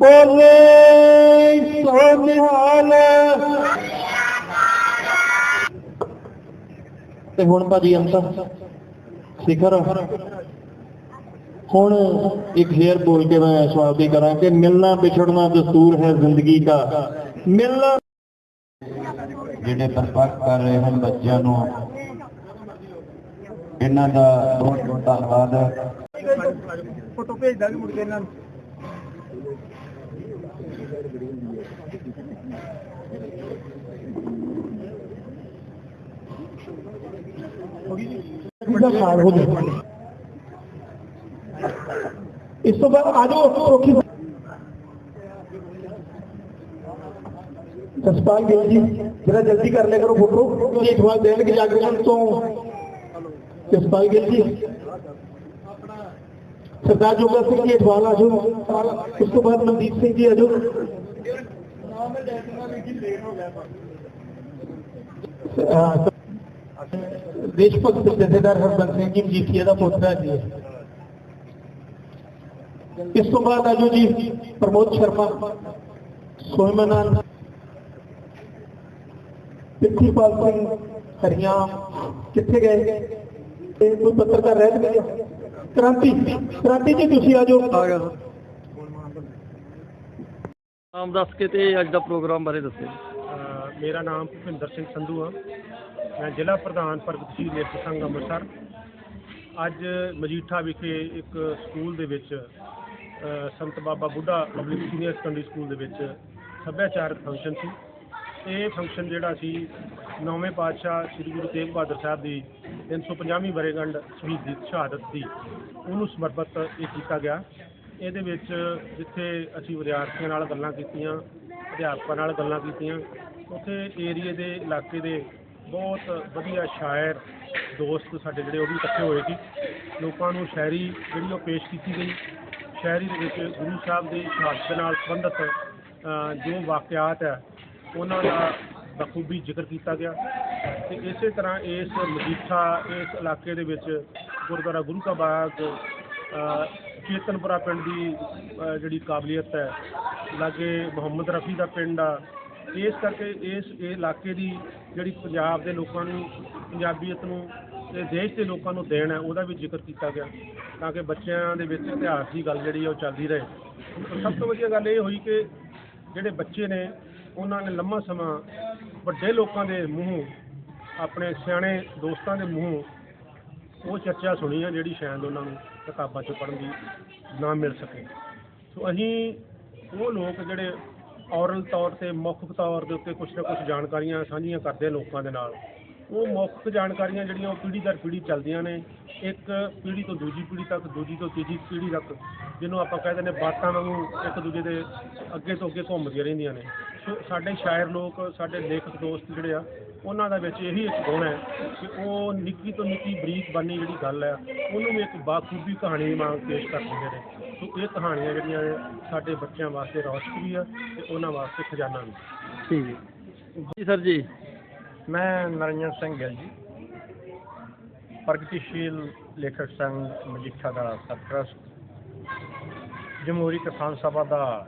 ਬੋਲੇ ਸੋਨਿਹਾਲ ਤੇ ਹੁਣ ਭਾਜੀ ਅੰਤ। ਸਿਖਰ। ਹੁਣ ਇੱਕ ਸ਼ੇਰ ਬੋਲ ਕੇ ਮੈਂ ਸਮਾਪਤੀ ਕਰਾਂ ਕਿ ਮਿਲਣਾ ਵਿਛੜਨਾ ਦਸਤੂਰ ਹੈ ਜ਼ਿੰਦਗੀ ਦਾ। ਮਿਲਣਾ ਜਿਹੜੇ ਪਰਪੱਕ ਕਰ ਰਹੇ ਹਨ ਬੱਚਿਆਂ ਨੂੰ ਇਹਨਾਂ ਦਾ ਬਹੁਤ ਬਹੁਤ ਧੰਨਵਾਦ ਫੋਟੋ ਭੇਜ ਦਾਂਗੇ ਮੁੜ ਕੇ ਇਹਨਾਂ ਨੂੰ। ਸਾਲ ਹੋ ਗਿਆ ਇਸ ਤੋਂ ਬਾਅਦ ਆ ਜਾਓ ਰੋਕੀ ਜਸਪਾਲ ਗਿੱਲ ਜੀ ਜਰਾ ਜਲਦੀ ਕਰ ਲਿਆ ਕਰੋ ਫੋਟੋ ਜੀ ਇਠਵਾਲ ਦੇਣਗੇ ਜਾਗਰਣ ਤੋਂ ਜਸਪਾਲ ਗਿੱਲ ਜੀ ਸਰਦਾਰ ਜੋਗਾ ਸਿੰਘ ਜੀ ਇਠਵਾਲ ਆ ਜਾਓ ਉਸ ਤੋਂ ਬਾਅਦ ਮਨਦੀਪ ਸਿੰਘ ਜੀ ਆ ਜਾਓ ਅਹ ਦੇਸ਼ ਭਗਤ ਜਥੇਦਾਰ ਹਰਬੰਸ ਸਿੰਘ ਜੀ ਮਜੀਠੀਆ ਦਾ ਪੋਤਰਾ ਜੀ ਇਸ ਤੋਂ ਬਾਅਦ ਆਜੋ ਜੀ ਪ੍ਰਮੋਦ ਸ਼ਰਮਾ ਸੋਹਮਨਾਨ ਪ੍ਰਿਥੀਪਾਲ ਸਿੰਘ ਹਰੀਆਂ ਕਿੱਥੇ ਗਏ ਇਹ ਕੋਈ ਪੱਤਰਕਾਰ ਰਹਿ ਗਿਆ ਕ੍ਰਾਂਤੀ ਕ੍ਰਾਂਤੀ ਜੀ ਤੁਸੀਂ ਆਜੋ ਆ ਗਿਆ ਨਾਮ ਦੱਸ ਕੇ ਤੇ ਅੱਜ ਦਾ ਪ੍ਰੋਗਰਾਮ ਬਾਰੇ ਦੱਸੋ ਮੇਰਾ ਨਾਮ ਭੁਪਿੰਦਰ ਸਿੰਘ ਸੰਧੂ ਆ। ਮੈਂ ਜ਼ਿਲ੍ਹਾ ਪ੍ਰਧਾਨ ਪ੍ਰਗਤਸ਼ੀਲ ਲੇਖਕ ਸੰਘ ਅੰਮ੍ਰਿਤਸਰ। ਅੱਜ ਮਜੀਠਾ ਵਿਖੇ ਇੱਕ ਸਕੂਲ ਦੇ ਵਿੱਚ, ਅਹ Sant Baba Buddha public senior secondary school ਦੇ ਵਿੱਚ ਸੱਭਿਆਚਾਰਕ ਫੰਕਸ਼ਨ ਸੀ। ਇਹ ਫੰਕਸ਼ਨ ਜਿਹੜਾ ਸੀ, ਨੌਵੇਂ ਪਾਤਸ਼ਾਹ ਸ੍ਰੀ ਗੁਰੂ ਤੇਗ ਬਹਾਦਰ ਸਾਹਿਬ ਦੀ 350ਵੀਂ ਵਰ੍ਹੇਗੰਢ ਸ਼ਹੀਦ ਦੀ ਸ਼ਹਾਦਤ ਦੀ, ਉਹਨੂੰ ਸਮਰਪਿਤ ਇਹ ਕੀਤਾ ਗਿਆ। ਇਹਦੇ ਵਿੱਚ ਜਿੱਥੇ ਅਸੀਂ ਵਿਦਿਆਰਥੀਆਂ ਨਾਲ ਗੱਲਾਂ ਕੀਤੀਆਂ, ਅਧਿਆਪਕਾਂ ਨਾਲ ਗੱਲਾਂ ਕੀਤੀਆਂ, ਉੱਥੇ ਏਰੀਏ ਦੇ ਇਲਾਕੇ ਦੇ ਬਹੁਤ ਵਧੀਆ ਸ਼ਾਇਰ ਦੋਸਤ ਸਾਡੇ ਜਿਹੜੇ ਉਹ ਵੀ ਇਕੱਠੇ ਹੋਏ ਸੀ। ਲੋਕਾਂ ਨੂੰ ਸ਼ਾਇਰੀ ਜਿਹੜੀ ਉਹ ਪੇਸ਼ ਕੀਤੀ ਗਈ। ਸ਼ਾਇਰੀ ਦੇ ਵਿੱਚ ਗੁਰੂ ਸਾਹਿਬ ਦੀ ਸ਼ਹਾਦਤ ਨਾਲ ਸੰਬੰਧਿਤ ਜੋ ਵਾਕਿਆਤ ਹੈ, ਉਹਨਾਂ ਦਾ ਬਖੂਬੀ ਜ਼ਿਕਰ ਕੀਤਾ ਗਿਆ। ਤੇ ਇਸੇ ਤਰ੍ਹਾਂ ਇਸ ਮਜੀਠਾ, ਇਸ ਇਲਾਕੇ ਦੇ ਵਿੱਚ ਗੁਰਦੁਆਰਾ ਗੁਰੂ ਕਾ ਬਾਗ ਅ, ਚੇਤਨਪੁਰਾ ਪਿੰਡ ਦੀ ਅ, ਜਿਹੜੀ ਕਾਬਲੀਅਤ ਹੈ ਲਾਗੇ ਮੁਹੰਮਦ ਰਫੀ ਦਾ ਪਿੰਡ ਆ ਇਸ ਕਰਕੇ ਇਸ ਇਹ ਇਲਾਕੇ ਦੀ ਜਿਹੜੀ ਪੰਜਾਬ ਦੇ ਲੋਕਾਂ ਨੂੰ ਪੰਜਾਬੀਅਤ ਨੂੰ ਤੇ ਦੇਸ਼ ਦੇ ਲੋਕਾਂ ਨੂੰ ਦੇਣ ਹੈ ਉਹਦਾ ਵੀ ਜ਼ਿਕਰ ਕੀਤਾ ਗਿਆ ਤਾਂ ਕਿ ਬੱਚਿਆਂ ਦੇ ਵਿੱਚ ਇਤਿਹਾਸ ਦੀ ਗੱਲ ਜਿਹੜੀ ਆ ਉਹ ਚੱਲਦੀ ਰਹੇ। ਸਭ ਤੋਂ ਵਧੀਆ ਗੱਲ ਇਹ ਹੋਈ ਕਿ ਜਿਹੜੇ ਬੱਚੇ ਨੇ ਉਹਨਾਂ ਨੇ ਲੰਮਾ ਸਮਾਂ ਵੱਡੇ ਲੋਕਾਂ ਦੇ ਮੂੰਹੋਂ ਆਪਣੇ ਸਿਆਣੇ ਦੋਸਤਾਂ ਦੇ ਮੂੰਹੋਂ ਉਹ ਚਰਚਾ ਸੁਣੀ ਆ ਜਿਹੜੀ ਸ਼ਾਇਦ ਉਹਨਾਂ ਨੂੰ ਕਿਤਾਬਾਂ 'ਚੋਂ ਪੜ੍ਹਨ ਦੀ ਨਾ ਮਿਲ ਸਕੇ। ਸੋ ਅਸੀਂ ਉਹ ਲੋਕ ਜਿਹੜੇ ਔਰਲ ਤੌਰ ਤੇ ਮੁੱਖ ਤੌਰ ਦੇ ਉੱਤੇ ਕੁਝ ਨਾ ਕੁਝ ਜਾਣਕਾਰੀਆਂ ਸਾਂਝੀਆਂ ਕਰਦੇ ਲੋਕਾਂ ਦੇ ਨਾਲ। ਉਹ ਮੁੱਖ ਜਾਣਕਾਰੀਆਂ ਜਿਹੜੀਆਂ ਉਹ ਪੀੜ੍ਹੀ ਦਰ ਪੀੜ੍ਹੀ ਚੱਲਦੀਆਂ ਨੇ। ਇੱਕ ਪੀੜ੍ਹੀ ਤੋਂ ਦੂਜੀ ਪੀੜ੍ਹੀ ਤੱਕ, ਦੂਜੀ ਤੋਂ ਤੀਜੀ ਪੀੜ੍ਹੀ ਤੱਕ, ਜਿਹਨੂੰ ਆਪਾਂ ਕਹਿੰਦੇ ਨੇ ਬਾਤਾਂ ਵਾਂਗੂ ਇੱਕ ਦੂਜੇ ਦੇ ਅੱਗੇ ਤੋਂ ਅੱਗੇ ਘੁੰਮਦੀਆਂ ਰਹਿੰਦੀਆਂ ਨੇ। ਸੋ ਸਾਡੇ ਸ਼ਾਇਰ ਲੋਕ, ਸਾਡੇ ਲੇਖਕ ਦੋਸਤ ਜਿਹੜੇ ਆ ਉਹਨਾਂ ਦਾ ਵਿੱਚ ਇਹੀ ਇੱਕ ਗੁਣ ਹੈ ਕਿ ਉਹ ਨਿੱਕੀ ਤੋਂ ਨਿੱਕੀ ਬਰੀਕ ਬਾਨੀ ਜਿਹੜੀ ਗੱਲ ਹੈ ਉਹਨੂੰ ਵੀ ਇੱਕ ਬਾਖੂਬੀ ਕਹਾਣੀ ਵਾਂਗ ਪੇਸ਼ ਕਰ ਦਿੰਦੇ ਨੇ। ਸੋ ਇਹ ਕਹਾਣੀਆਂ ਜਿਹੜੀਆਂ ਨੇ ਸਾਡੇ ਬੱਚਿਆਂ ਵਾਸਤੇ ਰੌਸ਼ਨੀ ਵੀ ਆ ਤੇ ਉਹਨਾਂ ਵਾਸਤੇ ਖਜ਼ਾਨਾ ਵੀ ਠੀਕ ਹੈ। ਜੀ ਸਰ ਜੀ। ਮੈਂ ਨਰਿੰਦਰ ਸਿੰਘ ਗਿੱਲ ਜੀ। ਪ੍ਰਗਤੀਸ਼ੀਲ ਲੇਖਕ ਸੰਘ ਮਜੀਠਾ ਦਾ ਸਰਪ੍ਰਸਤ ਜਮਹੂਰੀ ਕਿਸਾਨ ਸਭਾ ਦਾ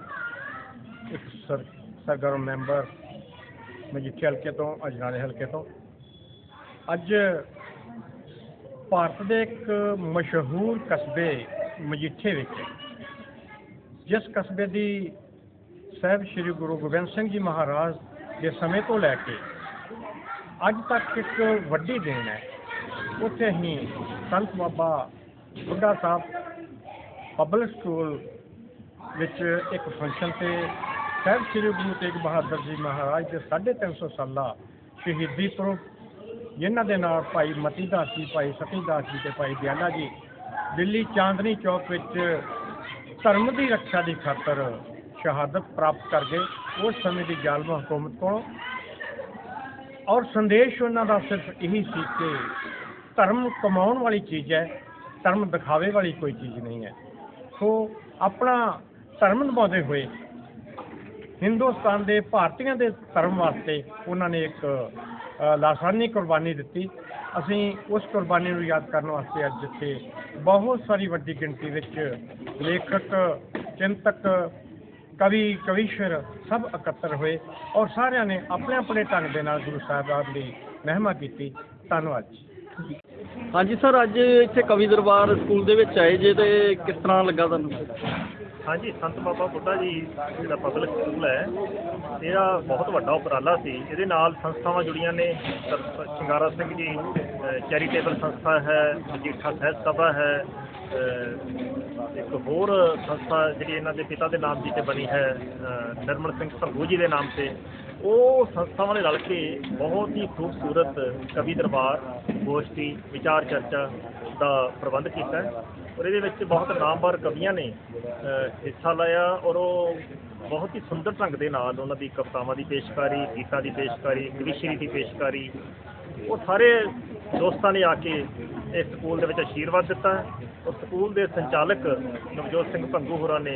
ਇੱਕ ਸਰ ਸਰਗਰਮ ਮੈਂਬਰ। ਮਜੀਠੇ ਹਲਕੇ ਤੋਂ, ਅਜਨਾਲੇ ਹਲਕੇ ਤੋਂ। ਅੱਜ ਭਾਰਤ ਦੇ ਇੱਕ ਮਸ਼ਹੂਰ ਕਸਬੇ ਮਜੀਠੇ ਵਿੱਚ ਜਿਸ ਕਸਬੇ ਦੀ ਸਾਹਿਬ ਸ੍ਰੀ ਗੁਰੂ ਗੋਬਿੰਦ ਸਿੰਘ ਜੀ ਮਹਾਰਾਜ ਦੇ ਸਮੇਂ ਤੋਂ ਲੈ ਕੇ ਅੱਜ ਤੱਕ ਇੱਕ ਵੱਡੀ ਦੇਣ ਹੈ। ਉੱਥੇ ਹੀ ਸੰਤ ਬਾਬਾ ਬੁੱਢਾ ਸਾਹਿਬ ਪਬਲਿਕ ਸਕੂਲ ਵਿੱਚ ਇੱਕ ਫੰਕਸ਼ਨ ਤੇ ਸਾਹਿਬ ਸ੍ਰੀ ਗੁਰੂ ਤੇਗ ਬਹਾਦਰ ਜੀ ਮਹਾਰਾਜ ਦੇ 350 ਸਾਲਾ ਸ਼ਹੀਦੀ ਪੁਰਬ, ਜਿਨ੍ਹਾਂ ਦੇ ਨਾਲ ਭਾਈ ਮਤੀ ਦਾਸ ਜੀ, ਭਾਈ ਸਤੀ ਦਾਸ ਜੀ ਤੇ ਭਾਈ ਦਿਆਲਾ ਜੀ, ਦਿੱਲੀ ਚਾਂਦਨੀ ਚੌਕ ਵਿੱਚ ਧਰਮ ਦੀ ਰੱਖਿਆ ਦੀ ਖਾਤਰ ਸ਼ਹਾਦਤ ਪ੍ਰਾਪਤ ਕਰ ਗਏ। ਉਸ ਸਮੇਂ ਦੀ ਜ਼ਾਲਮ ਹਕੂਮਤ ਕੋਲੋਂ ਔਰ ਸੰਦੇਸ਼ ਉਹਨਾਂ ਦਾ ਸਿਰਫ ਇਹੀ ਸੀ ਕਿ ਧਰਮ ਕਮਾਉਣ ਵਾਲੀ ਚੀਜ਼ ਹੈ, ਧਰਮ ਦਿਖਾਵੇ ਵਾਲੀ ਕੋਈ ਚੀਜ਼ ਨਹੀਂ ਹੈ। ਸੋ ਆਪਣਾ ਧਰਮ ਨਿਭਾਉਂਦੇ ਹੋਏ ਹਿੰਦੁਸਤਾਨ ਦੇ ਭਾਰਤੀਆਂ ਦੇ ਧਰਮ ਵਾਸਤੇ ਉਹਨਾਂ ਨੇ ਇੱਕ ਲਾਸਾਨੀ ਕੁਰਬਾਨੀ ਦਿੱਤੀ। ਅਸੀਂ ਉਸ ਕੁਰਬਾਨੀ ਨੂੰ ਯਾਦ ਕਰਨ ਵਾਸਤੇ ਅੱਜ ਇੱਥੇ ਬਹੁਤ ਸਾਰੀ ਵੱਡੀ ਗਿਣਤੀ ਵਿੱਚ ਲੇਖਕ, ਚਿੰਤਕ, ਕਵੀ, ਕਵੀਸ਼ਰ ਸਭ ਇਕੱਤਰ ਹੋਏ ਔਰ ਸਾਰਿਆਂ ਨੇ ਆਪਣੇ ਆਪਣੇ ਢੰਗ ਦੇ ਨਾਲ ਗੁਰੂ ਸਾਹਿਬਾਨ ਦੀ ਮਹਿਮਾ ਕੀਤੀ। ਧੰਨਵਾਦ ਜੀ। ਹਾਂਜੀ ਸਰ, ਅੱਜ ਇੱਥੇ ਕਵੀ ਦਰਬਾਰ ਸਕੂਲ ਦੇ ਵਿੱਚ ਆਏ ਜੇ ਤੇ ਕਿਸ ਤਰ੍ਹਾਂ ਲੱਗਾ ਤੁਹਾਨੂੰ? ਹਾਂਜੀ ਸੰਤ ਬਾਬਾ ਬੁੱਢਾ ਜੀ ਜਿਹੜਾ ਪਬਲਿਕ ਸਕੂਲ ਹੈ ਇਹਦਾ ਬਹੁਤ ਵੱਡਾ ਉਪਰਾਲਾ ਸੀ। ਇਹਦੇ ਨਾਲ ਸੰਸਥਾਵਾਂ ਜੁੜੀਆਂ ਨੇ ਸਰ- ਸ਼ਿੰਗਾਰਾ ਸਿੰਘ ਜੀ ਚੈਰੀਟੇਬਲ ਸੰਸਥਾ ਹੈ ਮਜੀਠਾ ਸਾਹਿਤ ਸਭਾ ਹੈ ਇੱਕ ਹੋਰ ਸੰਸਥਾ ਜਿਹੜੀ ਇਹਨਾਂ ਦੇ ਪਿਤਾ ਦੇ ਨਾਮ ਜੀ ਤੇ ਬਣੀ ਹੈ ਅਹ, ਨਿਰਮਲ ਸਿੰਘ ਭੰਗੂ ਜੀ ਦੇ ਨਾਮ ਤੇ। ਉਹ ਸੰਸਥਾਵਾਂ ਨੇ ਰਲ ਕੇ ਬਹੁਤ ਹੀ ਖੂਬਸੂਰਤ ਕਵੀ ਦਰਬਾਰ ਗੋਸ਼ਟੀ ਵਿਚਾਰ ਚਰਚਾ ਦਾ ਪ੍ਰਬੰਧ ਕੀਤਾ ਔਰ ਇਹਦੇ ਵਿੱਚ ਬਹੁਤ ਨਾਮਵਰ ਕਵੀਆਂ ਨੇ ਹਿੱਸਾ ਲਿਆ ਔਰ ਉਹ ਬਹੁਤ ਹੀ ਸੁੰਦਰ ਢੰਗ ਦੇ ਨਾਲ ਉਹਨਾਂ ਦੀ ਕਵਿਤਾਵਾਂ ਦੀ ਪੇਸ਼ਕਾਰੀ, ਗੀਤਾਂ ਦੀ ਪੇਸ਼ਕਾਰੀ, ਕਵਿਸ਼ਰੀ ਦੀ ਪੇਸ਼ਕਾਰੀ, ਉਹ ਸਾਰੇ ਦੋਸਤਾਂ ਨੇ ਆ ਕੇ ਇਸ ਸਕੂਲ ਦੇ ਵਿੱਚ ਆਸ਼ੀਰਵਾਦ ਦਿੱਤਾ ਔਰ ਸਕੂਲ ਦੇ ਸੰਚਾਲਕ ਨਵਜੋਤ ਸਿੰਘ ਭੰਗੂ ਹੋਰਾਂ ਨੇ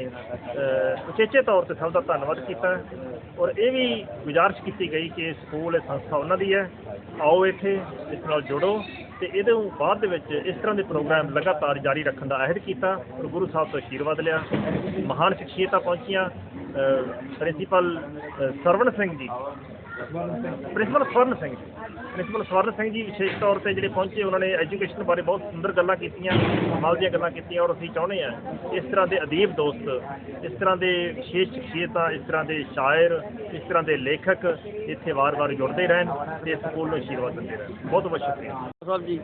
ਉਚੇਚੇ ਤੌਰ ਤੇ ਸਭ ਦਾ ਧੰਨਵਾਦ ਕੀਤਾ ਔਰ ਇਹ ਵੀ ਗੁਜ਼ਾਰਿਸ਼ ਕੀਤੀ ਗਈ ਕਿ ਸਕੂਲ, ਇਹ ਸੰਸਥਾ ਉਹਨਾਂ ਦੀ ਹੈ। ਆਓ ਇੱਥੇ, ਇਸ ਨਾਲ ਜੁੜੋ। ਤੇ ਇਹਦੇ ਬਾਅਦ ਦੇ ਵਿੱਚ ਇਸ ਤਰ੍ਹਾਂ ਦੇ ਪ੍ਰੋਗਰਾਮ ਲਗਾਤਾਰ ਜਾਰੀ ਰੱਖਣ ਦਾ ਅਹਿਦ ਕੀਤਾ। ਔਰ ਗੁਰੂ ਸਾਹਿਬ ਤੋਂ ਆਸ਼ੀਰਵਾਦ ਲਿਆ। ਮਹਾਨ ਸ਼ਖਸੀਅਤਾਂ ਪਹੁੰਚੀਆਂ। Principal Sarwan Singh ji. Principal Swaran Singh ji. Principal Swaran Singh ji ਵਿਸ਼ੇਸ਼ ਤੌਰ ਤੇ ਜਿਹੜੇ ਪਹੁੰਚੇ ਉਹਨਾਂ ਨੇ ਐਜੂਕੇਸ਼ਨ ਬਾਰੇ ਬਹੁਤ ਸੁੰਦਰ ਗੱਲਾਂ ਕੀਤੀਆਂ ਕਮਾਲ ਦੀਆਂ ਗੱਲਾਂ ਕੀਤੀਆਂ ਔਰ ਅਸੀਂ ਚਾਹੁੰਦੇ ਹਾਂ ਇਸ ਤਰ੍ਹਾਂ ਦੇ ਅਦੀਬ ਦੋਸਤ ਇਸ ਤਰ੍ਹਾਂ ਦੇ ਵਿਸ਼ੇਸ਼ ਸ਼ਖਸੀਅਤਾਂ ਇਸ ਤਰ੍ਹਾਂ ਦੇ ਸ਼ਾਇਰ ਇਸ ਤਰ੍ਹਾਂ ਦੇ ਲੇਖਕ ਇੱਥੇ ਵਾਰ-ਵਾਰ ਜੁੜਦੇ ਰਹਿਣ ਤੇ ਇਸ ਸਕੂਲ ਨੂੰ ਆਸ਼ੀਰਵਾਦ ਦਿੰਦੇ ਰਹਿਣ। ਬਹੁਤ ਬਹੁਤ ਸ਼ੁਕਰੀਆ। ਸਾਹਿਬ ਜੀ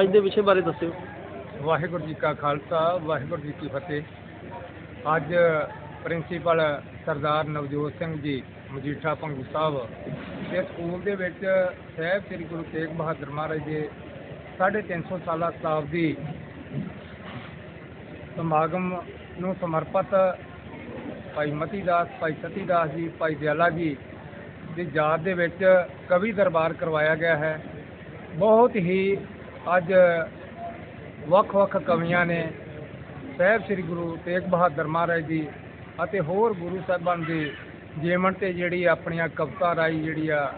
ਅੱਜ ਦੇ ਵਿਸ਼ੇ ਬਾਰੇ ਦੱਸਿਓ। ਵਾਹਿਗੁਰੂ ਜੀ ਕਾ ਖਾਲਸਾ ਵਾਹਿਗੁਰੂ ਜੀ ਕੀ ਫਤਿਹ। ਅੱਜ ਪ੍ਰਿੰਸੀਪਲ ਸਰਦਾਰ ਨਵਜੋਤ ਸਿੰਘ ਜੀ, ਮਜੀਠਾ ਭੰਗੂ ਸਾਹਿਬ। ਇਸ ਸਕੂਲ ਦੇ ਵਿੱਚ ਸਾਹਿਬ ਸ੍ਰੀ ਗੁਰੂ ਤੇਗ ਬਹਾਦਰ ਮਹਾਰਾਜ ਦੇ 350 ਸਾਲਾ ਸ਼ਤਾਬਦੀ ਸਮਾਗਮ ਨੂੰ ਸਮਰਪਿਤ ਭਾਈ ਮਤੀ ਦਾਸ, ਭਾਈ ਸਤੀ ਦਾਸ ਜੀ, ਭਾਈ ਦਿਆਲਾ ਜੀ ਦੀ ਯਾਦ ਦੇ ਵਿੱਚ ਕਵੀ ਦਰਬਾਰ ਕਰਵਾਇਆ ਗਿਆ ਹੈ। ਬਹੁਤ ਹੀ ਅੱਜ ਵੱਖ-ਵੱਖ ਕਵੀਆਂ ਨੇ ਸਾਹਿਬ ਸ੍ਰੀ ਗੁਰੂ ਤੇਗ ਬਹਾਦਰ ਮਹਾਰਾਜ ਜੀ ਅਤੇ ਹੋਰ ਗੁਰੂ ਸਾਹਿਬਾਨ ਦੇ ਜੀਵਨ ਤੇ ਜਿਹੜੀ ਆਪਣੀਆਂ ਕਵਿਤਾ ਰਾਈ ਜਿਹੜੀ ਆ,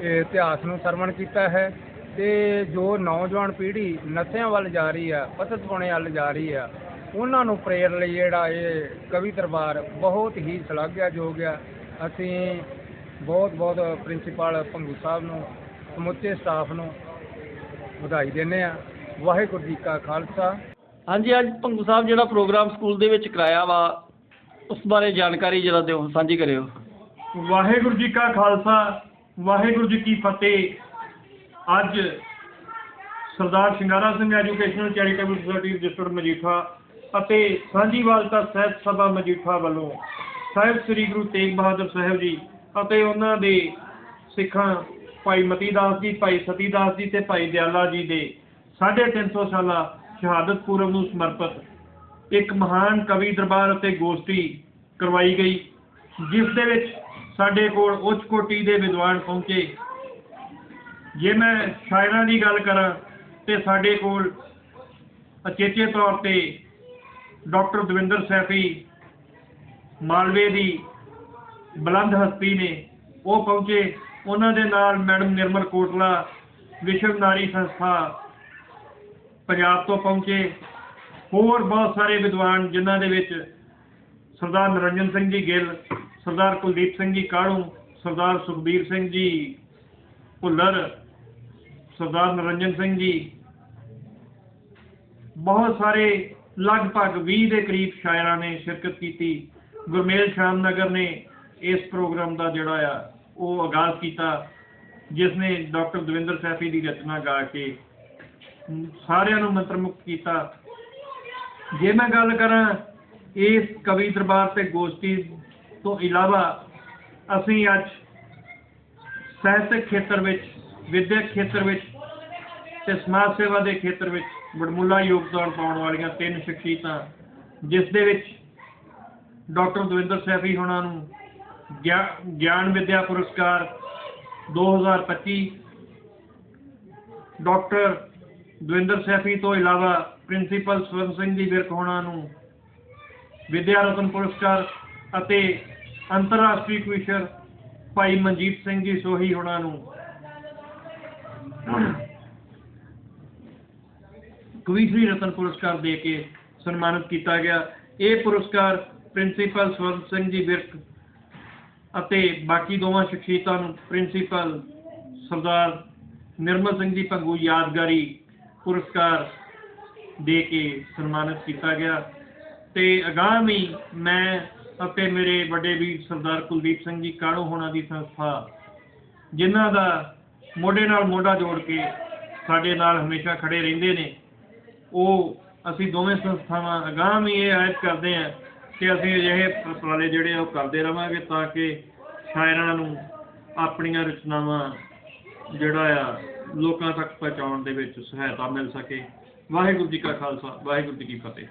ਇਹ ਇਤਿਹਾਸ ਨੂੰ ਸਰਵਣ ਕੀਤਾ ਹੈ ਤੇ ਜੋ ਨੌਜਵਾਨ ਪੀੜ੍ਹੀ ਨਸ਼ਿਆਂ ਵੱਲ ਜਾ ਰਹੀ ਆ ਪਤਤਪੁਣੇ ਵੱਲ ਜਾ ਰਹੀ ਆ, ਉਹਨਾਂ ਨੂੰ ਪ੍ਰੇਰਨ ਲਈ ਜਿਹੜਾ ਇਹ ਕਵੀ ਦਰਬਾਰ ਬਹੁਤ ਹੀ ਸ਼ਲਾਘਾਯੋਗ ਆ। ਅਸੀਂ ਬਹੁਤ ਬਹੁਤ ਪ੍ਰਿੰਸੀਪਲ ਭੰਗੂ ਸਾਹਿਬ ਨੂੰ, ਸਮੁੱਚੇ ਸਟਾਫ ਨੂੰ ਵਧਾਈ ਦਿੰਦੇ ਆ। ਵਾਹਿਗੁਰੂ ਜੀ ਕਾ ਖਾਲਸਾ। ਹਾਂਜੀ, ਅੱਜ ਭੰਗੂ ਸਾਹਿਬ ਜਿਹੜਾ ਪ੍ਰੋਗਰਾਮ ਸਕੂਲ ਦੇ ਵਿੱਚ ਕਰਾਇਆ ਵਾ ਉਸ ਬਾਰੇ ਜਾਣਕਾਰੀ ਜਰਾ ਦਿਓ, ਸਾਂਝੀ ਕਰਿਓ। ਵਾਹਿਗੁਰੂ ਜੀ ਕਾ ਖਾਲਸਾ, ਵਾਹਿਗੁਰੂ ਜੀ ਕੀ ਫਤਿਹ। ਅੱਜ Sardar Shingara Singh educational charitable society registered Majitha ਅਤੇ ਸਾਂਝੀਵਾਲਤਾ ਸਾਹਿਤ ਸਭਾ ਮਜੀਠਾ ਵੱਲੋਂ ਸਾਹਿਬ ਸ੍ਰੀ ਗੁਰੂ ਤੇਗ ਬਹਾਦਰ ਸਾਹਿਬ ਜੀ ਅਤੇ ਉਹਨਾਂ ਦੇ ਸਿੱਖਾਂ ਭਾਈ ਮਤੀ ਦਾਸ ਜੀ, ਭਾਈ ਸਤੀ ਦਾਸ ਜੀ ਤੇ ਭਾਈ ਦਿਆਲਾ ਜੀ ਦੇ 350 ਸਾਲਾ ਸ਼ਹਾਦਤ ਪੁਰਬ ਨੂੰ ਸਮਰਪਿਤ ਇੱਕ ਮਹਾਨ ਕਵੀ ਦਰਬਾਰ ਅਤੇ ਗੋਸ਼ਟੀ ਕਰਵਾਈ ਗਈ, ਜਿਸ ਦੇ ਵਿੱਚ ਸਾਡੇ ਕੋਲ ਉੱਚ ਕੋਟੀ ਦੇ ਵਿਦਵਾਨ ਪਹੁੰਚੇ। ਜੇ ਮੈਂ ਸ਼ਾਇਰਾਂ ਦੀ ਗੱਲ ਕਰਾਂ ਤੇ ਸਾਡੇ ਕੋਲ ਅਚੇਚੇ ਤੌਰ ਤੇ ਡਾਕਟਰ ਦਵਿੰਦਰ ਸੈਫੀ ਮਾਲਵੇ ਦੀ ਬੁਲੰਦ ਹਸਤੀ ਨੇ, ਉਹ ਪਹੁੰਚੇ। ਉਹਨਾਂ ਦੇ ਨਾਲ ਮੈਡਮ ਨਿਰਮਲ ਕੋਟਲਾ, ਵਿਸ਼ਵ ਨਾਰੀ ਸੰਸਥਾ ਪੰਜਾਬ ਤੋਂ ਪਹੁੰਚੇ। ਹੋਰ ਬਹੁਤ ਸਾਰੇ ਵਿਦਵਾਨ ਜਿਨ੍ਹਾਂ ਦੇ ਵਿੱਚ ਸਰਦਾਰ ਨਰਿੰਜਨ ਸਿੰਘ ਜੀ ਗਿੱਲ, ਸਰਦਾਰ ਕੁਲਦੀਪ ਸਿੰਘ ਜੀ ਕਾੜੂ ਸਰਦਾਰ ਸੁਖਬੀਰ ਸਿੰਘ ਜੀ ਭੁੱਲਰ, ਸਰਦਾਰ ਨਰਿੰਜਨ ਸਿੰਘ ਜੀ, ਬਹੁਤ ਸਾਰੇ ਲਗਭਗ 20 ਦੇ ਕਰੀਬ ਸ਼ਾਇਰਾਂ ਨੇ ਸ਼ਿਰਕਤ ਕੀਤੀ। ਗੁਰਮੇਲ ਸ਼ਾਮ ਨਗਰ ਨੇ ਇਸ ਪ੍ਰੋਗਰਾਮ ਦਾ ਜਿਹੜਾ ਆ, ਉਹ ਆਗਾਜ਼ ਕੀਤਾ, ਜਿਸ ਨੇ ਡਾਕਟਰ ਦਵਿੰਦਰ ਸੈਫੀ ਦੀ ਰਚਨਾ ਗਾ ਕੇ ਸਾਰਿਆਂ ਨੂੰ ਮੰਤਰਮੁਗਧ ਕੀਤਾ। ਜੇ ਮੈਂ ਗੱਲ ਕਰਾਂ ਇਸ ਕਵੀ ਦਰਬਾਰ ਤੇ ਗੋਸ਼ਟੀ ਤੋਂ ਇਲਾਵਾ, ਅਸੀਂ ਅੱਜ ਸਾਹਿਤਕ ਖੇਤਰ ਵਿੱਚ, ਵਿਦਿਅਕ ਖੇਤਰ ਵਿੱਚ ਤੇ ਸਮਾਜ ਸੇਵਾ ਦੇ ਖੇਤਰ ਵਿੱਚ ਬੜਮੁੱਲਾ ਯੋਗਦਾਨ ਪਾਉਣ ਵਾਲੀਆਂ ਤਿੰਨ ਸ਼ਖਸੀਅਤਾਂ, ਜਿਸ ਦੇ ਵਿੱਚ ਡਾਕਟਰ ਦਵਿੰਦਰ ਸੈਫੀ ਹੋਣਾ ਨੂੰ ਗਿਆ- ਗਿਆਨ ਵਿੱਦਿਆ ਪੁਰਸਕਾਰ 2025 ਡਾਕਟਰ ਦਵਿੰਦਰ ਸੈਫੀ ਤੋਂ ਇਲਾਵਾ ਪ੍ਰਿੰਸੀਪਲ ਸਵਰਨ ਸਿੰਘ ਜੀ ਵਿਰਕ ਹੋਣਾ ਨੂੰ ਵਿਦਿਆ ਰਤਨ ਪੁਰਸਕਾਰ ਅਤੇ ਅੰਤਰਰਾਸ਼ਟਰੀ ਕਵੀਸ਼ਰ ਭਾਈ ਮਨਜੀਤ ਸਿੰਘ ਜੀ ਸੋਹੀ ਹੋਣਾ ਨੂੰ ਕਵੀਸ਼ਰੀ ਰਤਨ ਪੁਰਸਕਾਰ ਦੇ ਕੇ ਸਨਮਾਨਿਤ ਕੀਤਾ ਗਿਆ। ਇਹ ਪੁਰਸਕਾਰ ਪ੍ਰਿੰਸੀਪਲ ਸਵਰਨ ਸਿੰਘ ਜੀ ਵਿਰਕ ਅਤੇ ਬਾਕੀ ਦੋਵਾਂ ਸ਼ਖਸੀਅਤਾਂ ਨੂੰ ਪ੍ਰਿੰਸੀਪਲ ਸਰਦਾਰ ਨਿਰਮਲ ਸਿੰਘ ਜੀ ਭੰਗੂ ਯਾਦਗਾਰੀ ਪੁਰਸਕਾਰ ਦੇ ਕੇ ਸਨਮਾਨਿਤ ਕੀਤਾ ਗਿਆ ਤੇ ਵੀ ਮੈਂ ਅਤੇ ਮੇਰੇ ਵੱਡੇ ਵੀਰ ਸਰਦਾਰ ਕੁਲਦੀਪ ਸਿੰਘ ਜੀ ਕਾਣੋ ਹੋਣਾ ਦੀ ਸੰਸਥਾ, ਜਿਨ੍ਹਾਂ ਦਾ ਮੋਢੇ ਨਾਲ ਮੋਢਾ ਜੋੜ ਕੇ ਸਾਡੇ ਨਾਲ ਹਮੇਸ਼ਾ ਖੜੇ ਰਹਿੰਦੇ ਨੇ, ਉਹ ਅਸੀਂ ਦੋਵੇਂ ਸੰਸਥਾਵਾਂ ਅਗਾਂਹ ਵੀ ਇਹ ਆਇਤ ਕਰਦੇ ਹਾਂ ਕਿ ਅਸੀਂ ਅਜਿਹੇ ਉਪਰਾਲੇ ਜਿਹੜੇ ਆ ਉਹ ਕਰਦੇ ਰਵਾਂਗੇ ਤਾਂ ਕਿ ਸ਼ਾਇਰਾਂ ਨੂੰ ਆਪਣੀਆਂ ਰਚਨਾਵਾਂ ਜਿਹੜਾ ਆ ਲੋਕਾਂ ਤੱਕ ਪਹੁੰਚਾਉਣ ਦੇ ਵਿੱਚ ਸਹਾਇਤਾ ਮਿਲ ਸਕੇ। ਵਾਹਿਗੁਰੂ ਜੀ ਕਾ ਖਾਲਸਾ, ਵਾਹਿਗੁਰੂ ਜੀ ਕੀ ਫਤਿਹ।